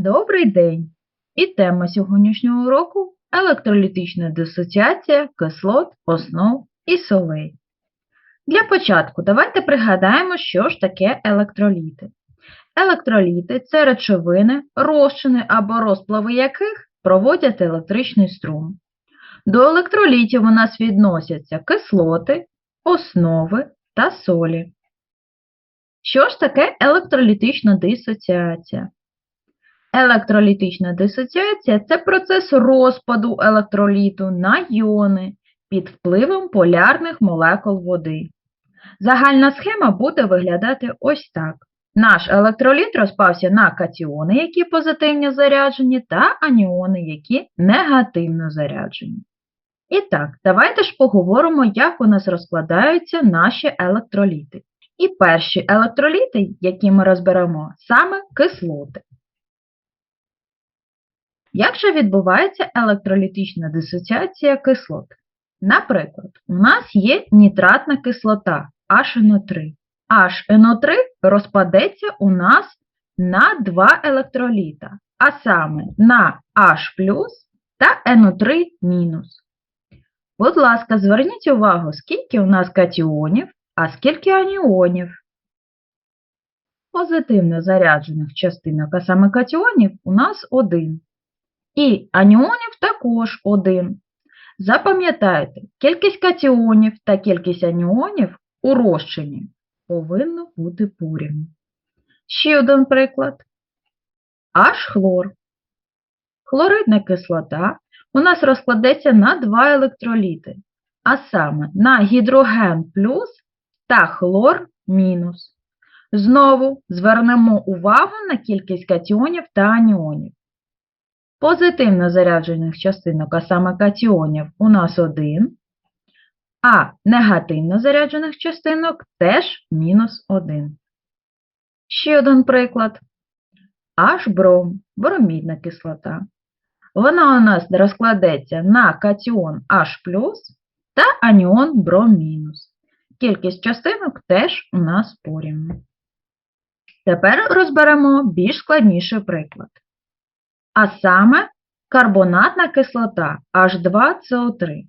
Добрий день! І тема сьогоднішнього уроку – електролітична дисоціація кислот, основ і солей. Для початку давайте пригадаємо, що ж таке електроліти. Електроліти – це речовини, розчини або розплави яких проводять електричний струм. До електролітів у нас відносяться кислоти, основи та солі. Що ж таке електролітична дисоціація? Електролітична дисоціація – це процес розпаду електроліту на іони під впливом полярних молекул води. Загальна схема буде виглядати ось так. Наш електроліт розпався на катіони, які позитивно заряджені, та аніони, які негативно заряджені. І так, давайте ж поговоримо, як у нас розкладаються наші електроліти. І перші електроліти, які ми розберемо, саме кислоти. Як же відбувається електролітична дисоціація кислот? Наприклад, у нас є нітратна кислота HNO3. HNO3 розпадеться у нас на два електроліта, а саме на H та NO3 Будь ласка, зверніть увагу, скільки у нас катіонів, а скільки аніонів. Позитивно заряджених частинок, а саме катіонів, у нас один. І аніонів також один. Запам'ятайте, кількість катіонів та кількість аніонів у розчині повинно бути порівну. Ще один приклад. H-хлор. Хлоридна кислота у нас розкладеться на два електроліти, а саме на гідроген плюс та хлор мінус. Знову звернемо увагу на кількість катіонів та аніонів. Позитивно заряджених частинок, а саме катіонів, у нас один, а негативно заряджених частинок теж мінус один. Ще один приклад. H-бром, бромідна кислота. Вона у нас розкладеться на катіон H та аніон бром-. Кількість частинок теж у нас порівну. Тепер розберемо більш складніший приклад. А саме карбонатна кислота H2CO3.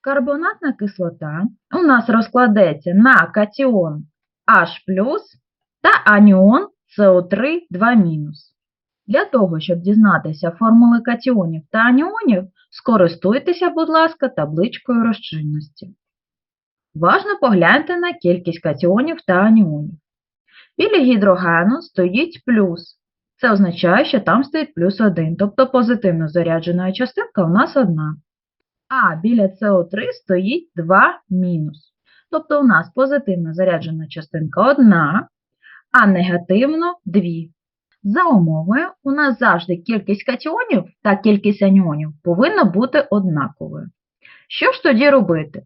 Карбонатна кислота у нас розкладеться на катіон H та аніон СО3 2 Для того, щоб дізнатися формули катіонів та аніонів, скористуйтеся, будь ласка, табличкою розчинності. Важно погляньте на кількість катіонів та аніонів. Біля гідрогену стоїть плюс. Це означає, що там стоїть плюс 1, тобто позитивно заряджена частинка у нас одна. А біля СО3 стоїть 2 мінус. Тобто у нас позитивно заряджена частинка 1, а негативно 2. За умовою, у нас завжди кількість катіонів та кількість аніонів повинна бути однаковою. Що ж тоді робити?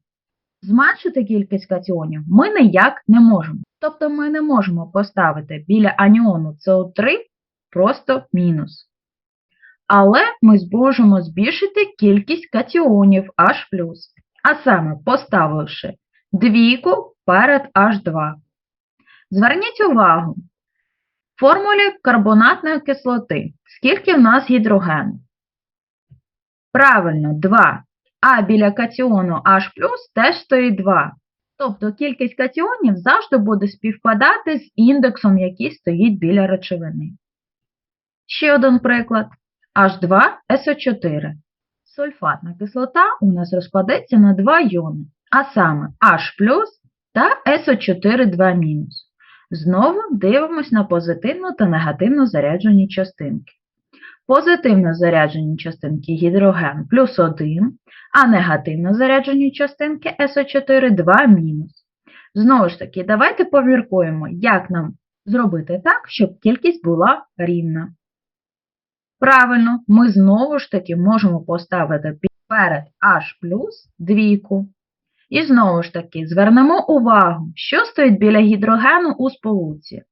Зменшити кількість катіонів ми ніяк не можемо. Тобто ми не можемо поставити біля аніону СО3 просто мінус. Але ми зможемо збільшити кількість катіонів H+, а саме поставивши двійку перед H2. Зверніть увагу, в формулі карбонатної кислоти, скільки в нас гідрогену? Правильно, 2. А біля катіону H теж стоїть 2. Тобто кількість катіонів завжди буде співпадати з індексом, який стоїть біля речовини. Ще один приклад. H2SO4. Сульфатна кислота у нас розпадеться на два йони, а саме H та SO4 2 Знову дивимось на позитивно та негативно заряджені частинки. Позитивно заряджені частинки гідроген плюс 1, а негативно заряджені частинки СО4 2 Знову ж таки, давайте поміркуємо, як нам зробити так, щоб кількість була рівна. Правильно, ми знову ж таки можемо поставити перед H двійку. І знову ж таки, звернемо увагу, що стоїть біля гідрогену у сполуці.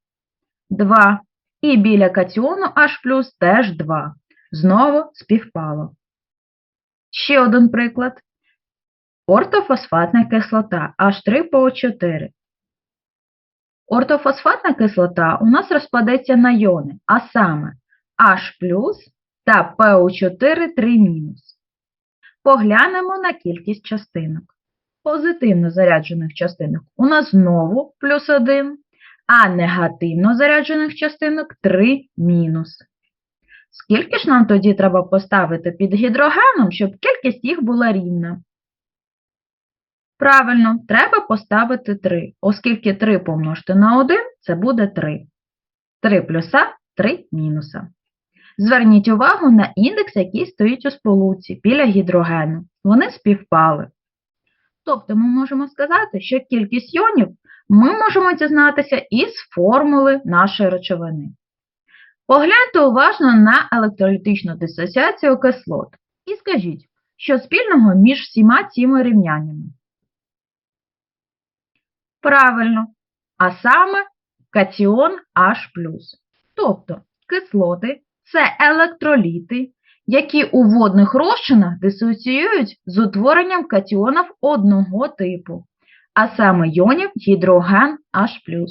2. І біля катіону H плюс теж 2. Знову співпало. Ще один приклад. Ортофосфатна кислота H3PO4. Ортофосфатна кислота у нас розпадеться на йони, а саме H та PO4 3 Поглянемо на кількість частинок. Позитивно заряджених частинок у нас знову плюс 1, а негативно заряджених частинок 3 мінус. Скільки ж нам тоді треба поставити під гідрогеном, щоб кількість їх була рівна? Правильно, треба поставити 3, оскільки 3 помножити на 1 це буде 3. 3 плюса 3 мінуса. Зверніть увагу на індекс, який стоїть у сполуці біля гідрогену. Вони співпали. Тобто ми можемо сказати, що кількість йонів ми можемо дізнатися із формули нашої речовини. Погляньте уважно на електролітичну дисоціацію кислот і скажіть, що спільного між всіма цими рівняннями. Правильно, а саме катіон H+. Тобто кислоти це електроліти, які у водних розчинах дисоціюють з утворенням катіонів одного типу, а саме йонів гідроген H+.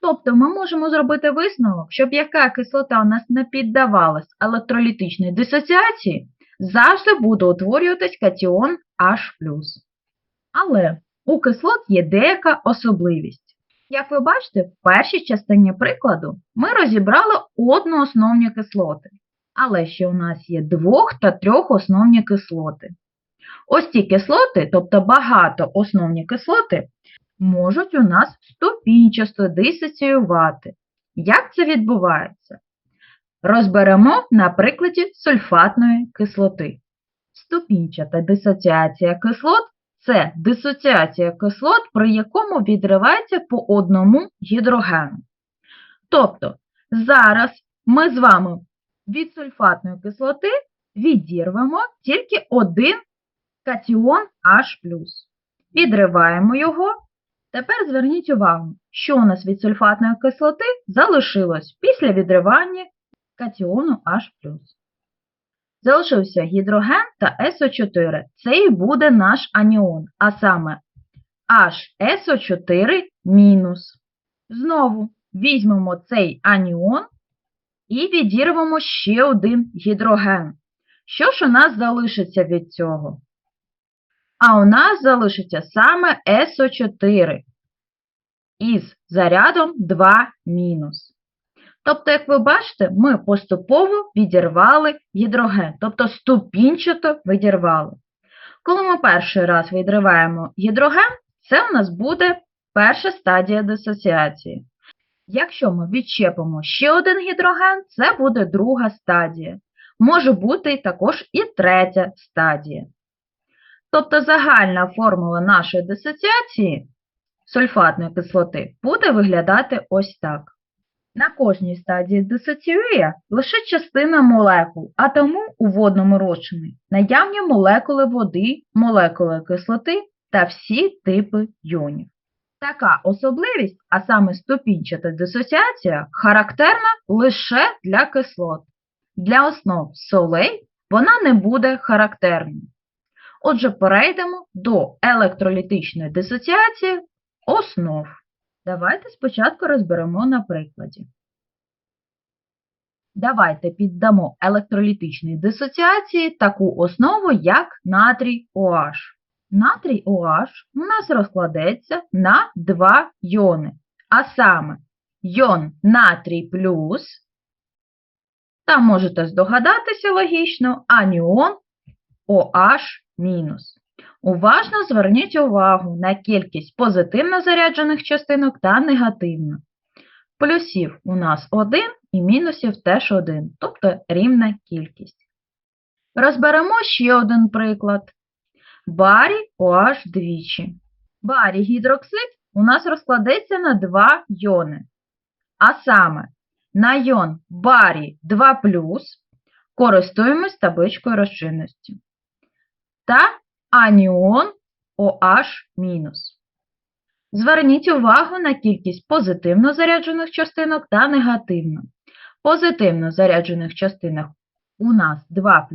Тобто ми можемо зробити висновок, щоб яка кислота у нас не піддавалась електролітичній дисоціації, завжди буде утворюватись катіон H+. Але у кислот є деяка особливість. Як ви бачите, в першій частині прикладу ми розібрали одноосновні кислоти, але ще у нас є двох та трьох основні кислоти. Ось ці кислоти, тобто багатоосновні кислоти, можуть у нас ступінчасто дисоціювати. Як це відбувається? Розберемо на прикладі сульфатної кислоти. Ступінчата дисоціація кислот це дисоціація кислот, при якому відривається по одному гідрогену. Тобто, зараз ми з вами від сульфатної кислоти відірвемо тільки один катіон H+. Відриваємо його. Тепер зверніть увагу, що у нас від сульфатної кислоти залишилось після відривання катіону H+. Залишився гідроген та СО4. Це і буде наш аніон, а саме HSO4 мінус. Знову візьмемо цей аніон і відірвемо ще один гідроген. Що ж у нас залишиться від цього? А у нас залишиться саме СО4 із зарядом 2 мінус. Тобто, як ви бачите, ми поступово відірвали гідроген, тобто ступінчато відірвали. Коли ми перший раз відриваємо гідроген, це у нас буде перша стадія дисоціації. Якщо ми відчепимо ще один гідроген, це буде друга стадія. Може бути також і третя стадія. Тобто загальна формула нашої дисоціації сульфатної кислоти буде виглядати ось так. На кожній стадії дисоціює лише частина молекул, а тому у водному розчині наявні молекули води, молекули кислоти та всі типи йонів. Така особливість, а саме ступінчата дисоціація, характерна лише для кислот. Для основ солей вона не буде характерною. Отже, перейдемо до електролітичної дисоціації основ. Давайте спочатку розберемо на прикладі. Давайте піддамо електролітичній дисоціації таку основу, як натрій OH. Натрій OH у нас розкладеться на два йони, а саме йон натрій плюс, та можете здогадатися логічно, аніон OH мінус. Уважно зверніть увагу на кількість позитивно заряджених частинок та негативно. Плюсів у нас 1 і мінусів теж 1, тобто рівна кількість. Розберемо ще один приклад. Барі OH двічі. Барі гідроксид у нас розкладеться на два йони. А саме, на йон барі 2 користуємось табличкою розчинності. Та аніон OH-. Зверніть увагу на кількість позитивно заряджених частинок та негативно. Позитивно заряджених частинок у нас 2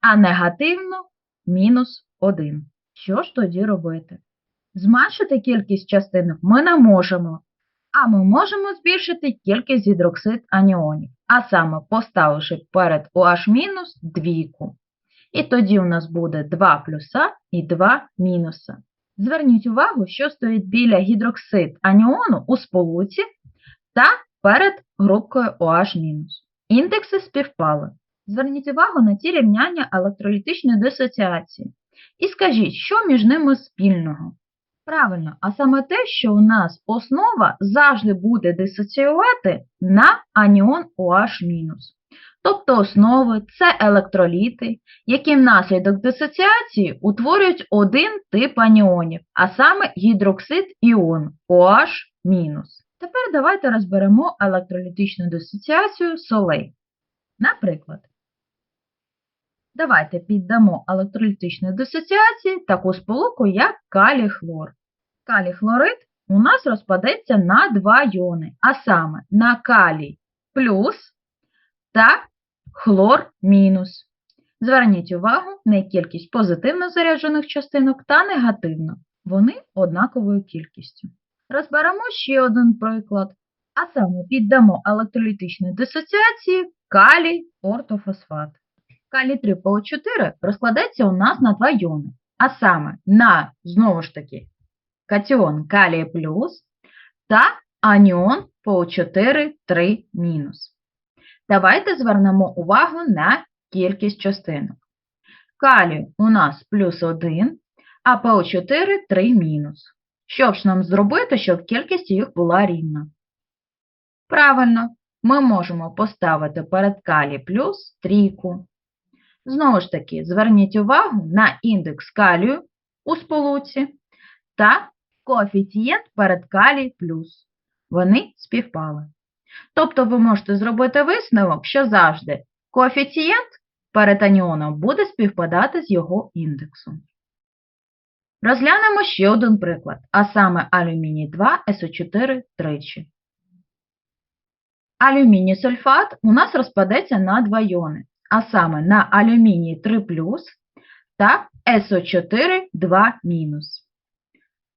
а негативно мінус 1. Що ж тоді робити? Зменшити кількість частинок ми не можемо, а ми можемо збільшити кількість гідроксид аніонів, а саме поставивши перед OH- двійку. І тоді у нас буде 2 плюса і 2 мінуса. Зверніть увагу, що стоїть біля гідроксид аніону у сполуці та перед групкою OH-. Індекси співпали. Зверніть увагу на ті рівняння електролітичної дисоціації. І скажіть, що між ними спільного? Правильно, а саме те, що у нас основа завжди буде дисоціювати на аніон OH-. Тобто основи це електроліти, які внаслідок дисоціації утворюють один тип аніонів, а саме гідроксид іон OH-. Тепер давайте розберемо електролітичну дисоціацію солей. Наприклад, давайте піддамо електролітичної дисоціації таку сполуку, як калій-хлор. Калій-хлорид у нас розпадеться на два йони, а саме на калій плюс та хлор мінус. Зверніть увагу на кількість позитивно заряджених частинок та негативно. Вони однаковою кількістю. Розберемо ще один приклад. А саме піддамо електролітичної дисоціації калій ортофосфат. Калій 3 по 4 розкладеться у нас на два йони, а саме на, знову ж таки, катіон калія плюс та аніон по 4 3 мінус. Давайте звернемо увагу на кількість частинок. Калію у нас плюс 1, а по 4 3 мінус. Що ж нам зробити, щоб кількість їх була рівна? Правильно, ми можемо поставити перед калій плюс трійку. Знову ж таки, зверніть увагу на індекс калію у сполуці та коефіцієнт перед калій плюс. Вони співпали. Тобто ви можете зробити висновок, що завжди коефіцієнт перед аніоном буде співпадати з його індексом. Розглянемо ще один приклад, а саме алюміній 2 СО4 тричі. Алюміній сульфат у нас розпадеться на два йони, а саме на алюміній 3 та СО4 2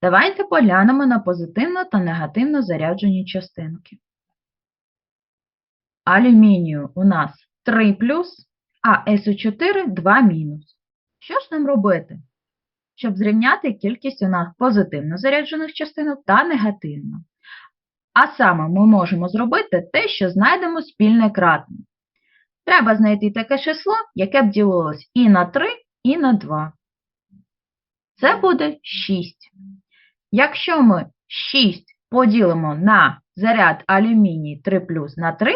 Давайте поглянемо на позитивно та негативно заряджені частинки. Алюмінію у нас 3 плюс, а СО4 2 мінус. Що ж нам робити? щоб зрівняти кількість у нас позитивно заряджених частинок та негативно. А саме ми можемо зробити те, що знайдемо спільне кратне. Треба знайти таке число, яке б ділилось і на 3, і на 2. Це буде 6. Якщо ми 6 поділимо на заряд алюміній 3 плюс на 3,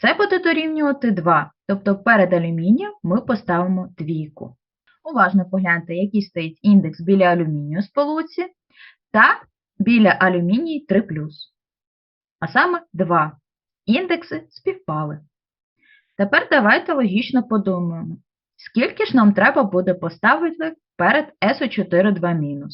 це буде дорівнювати 2. Тобто перед алюмінієм ми поставимо двійку. Уважно погляньте, який стоїть індекс біля алюмінію сполуці та біля алюміній 3 А саме 2. Індекси співпали. Тепер давайте логічно подумаємо, скільки ж нам треба буде поставити перед СО4 2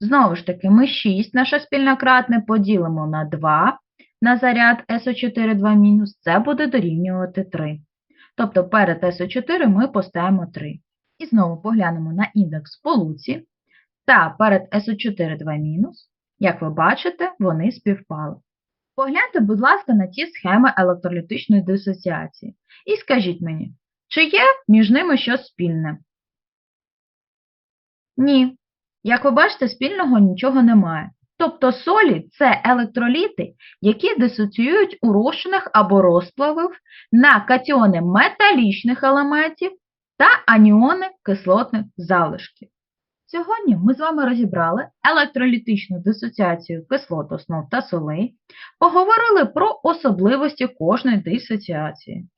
Знову ж таки, ми 6 наше спільнократне поділимо на 2 на заряд СО4 2 це буде дорівнювати 3. Тобто перед СО4 ми поставимо 3. І знову поглянемо на індекс полуці. Та перед СО4 2 як ви бачите, вони співпали. Погляньте, будь ласка, на ті схеми електролітичної дисоціації. І скажіть мені, чи є між ними щось спільне? Ні. Як ви бачите, спільного нічого немає. Тобто солі це електроліти, які дисоціюють у розчинах або розплавах на катіони металічних елементів та аніони кислотних залишків. Сьогодні ми з вами розібрали електролітичну дисоціацію кислот, основ та солей, поговорили про особливості кожної дисоціації.